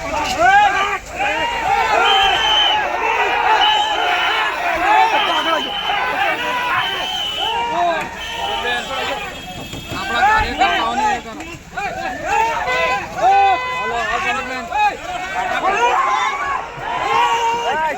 Давай, подожди!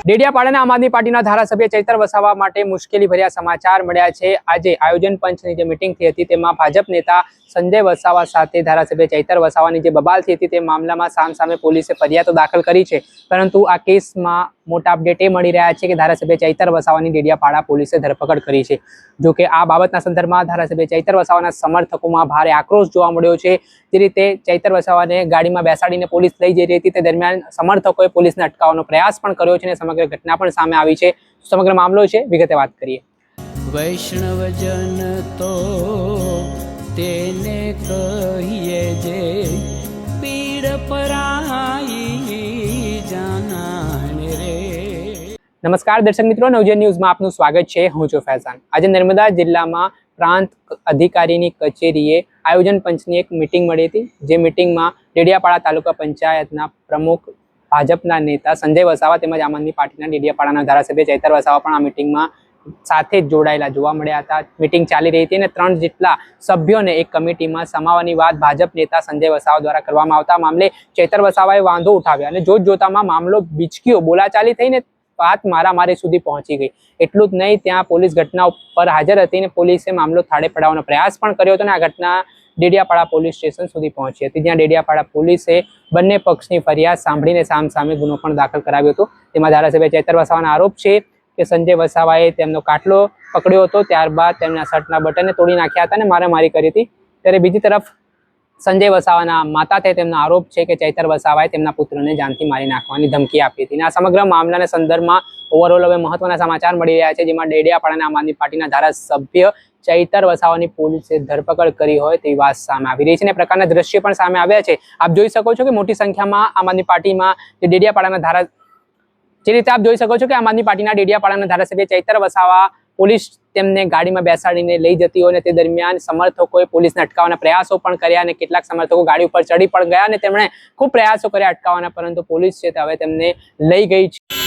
ડેડિયાપાડાના આમ આદમી પાર્ટીના ધારાસભ્ય ચૈતર વસાવા માટે મુશ્કેલી ભર્યા સમાચાર મળ્યા છે. આજે આયોજન પંચની જે મિટિંગ થઈ હતી તેમાં ભાજપ નેતા સંજય વસાવા સાથે ધારાસભ્ય ચૈતર વસાવાની જે બબાલ થઈ હતી તે મામલામાં સામ સામે પોલીસે ફરિયાદો દાખલ કરી છે. પરંતુ આ કેસમાં મોટા અપડેટ એ મળી રહ્યા છે કે ધારાસભ્ય ચૈતર વસાવાની ડેડિયાપાડા પોલીસે ધરપકડ કરી છે. જો કે આ બાબતના સંદર્ભમાં ધારાસભ્ય ચૈતર વસાવાના સમર્થકોમાં ભારે આક્રોશ જોવા મળ્યો છે. જે રીતે ચૈતર વસાવાને ગાડીમાં બેસાડીને પોલીસ લઈ જઈ રહી હતી, તે દરમિયાન સમર્થકોએ પોલીસને અટકાવવાનો પ્રયાસ પણ કર્યો છે અને સમગ્ર ઘટના પણ સામે આવી છે. સમગ્ર મામલો છે, વિગતે વાત કરીએ. વૈષ્ણવજન તો નમસ્કાર દર્શક મિત્રો, નવજન ન્યૂઝમાં આપનું સ્વાગત છે. હું છું ફૈઝાન. આજે નર્મદા જિલ્લામાં પ્રાંત અધિકારીની કચેરીએ આયોજન પંચની એક મિટિંગ મળી હતી. જે મિટિંગમાં ડેડિયાપાડા તાલુકા પંચાયતના પ્રમુખ, ભાજપના નેતા સંજય વસાવા તેમજ આમ પાર્ટીના ડેડિયાપાડાના ધારાસભ્ય ચૈતર વસાવા પણ આ મિટિંગમાં સાથે જ જોડાયેલા જોવા મળ્યા હતા. મિટિંગ ચાલી રહી હતી અને ત્રણ જેટલા સભ્યોને એક કમિટીમાં સમાવવાની વાત ભાજપ નેતા સંજય વસાવા દ્વારા કરવામાં આવતા મામલે ચૈતર વસાવાએ વાંધો ઉઠાવ્યો અને જોત જોતામાં મામલો બીચક્યો, બોલાચાલી થઈને વાત મારામારી સુધી પહોંચી ગઈ. એટલું જ નહીં, ત્યાં પોલીસ ઘટના ઉપર હાજર હતી અને પોલીસે મામલો થાળે પડાવવાનો પ્રયાસ પણ કર્યો હતો અને આ ઘટના ડેડિયાપાડા પોલીસ સ્ટેશન સુધી પહોંચી હતી. જ્યાં ડેડિયાપાડા પોલીસે બંને પક્ષની ફરિયાદ સાંભળીને સામ સામે ગુનો પણ દાખલ કરાવ્યો હતો. તેમાં ધારાસભ્ય ચેતર વસાવાનો આરોપ છે કે સંજય વસાવાએ તેમનો કાટલો પકડ્યો હતો, ત્યારબાદ તેમના શર્ટના બટનને તોડી નાખ્યા હતા અને મારામારી કરી હતી. ત્યારે બીજી તરફ સંજય વસાવાના માતા તે તેમનો આરોપ છે કે ચૈતર વસાવાએ તેમના પુત્રને જાનથી મારી નાખવાની ધમકી આપી હતી. અને આ સમગ્ર મામલાના સંદર્ભમાં ઓવરઓલ હવે મહત્વના સમાચાર મળી રહ્યા છે, જેમાં ડેડિયાપાડાના આમ આદમી પાર્ટીના ધારાસભ્ય ચૈતર વસાવાની પોલીસે ધરપકડ કરી હોય તેવી વાત સામે આવી રહી છે અને પ્રકારના દ્રશ્ય પણ સામે આવ્યા છે. આપ જોઈ શકો છો કે મોટી સંખ્યામાં આમ આદમી પાર્ટીમાં જે ડેડિયાપાડાના ધારા જે રીતે આપ જોઈ શકો છો કે આમ આદમી પાર્ટીના ડેડિયાપાડાના ધારાસભ્ય ચૈતર વસાવા પોલીસ તેમને ગાડીમાં બેસાડીને લઈ જતી હોય અને તે દરમિયાન સમર્થકોએ પોલીસને અટકાવવાના પ્રયાસો પણ કર્યા અને કેટલાક સમર્થકો ગાડી ઉપર ચડી પણ ગયા અને તેમણે ખૂબ પ્રયાસો કર્યા અટકાવવાના, પરંતુ પોલીસ છે તે હવે તેમને લઈ ગઈ છે.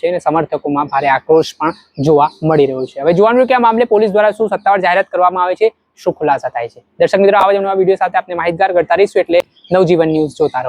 છે અને સમર્થકોમાં ભારે આક્રોશ પણ જોવા મળી રહ્યો છે. હવે જોવાનું કે આ મામલે પોલીસ દ્વારા શું સત્તાવાર જાહેરાત કરવામાં આવે છે, શું ખુલાસા થાય છે? દર્શક મિત્રો આવા જ વીડિયો સાથે આપણે માહિતગાર કરતા રહીશું એટલે નવજીવન ન્યૂઝ જોતા રહો.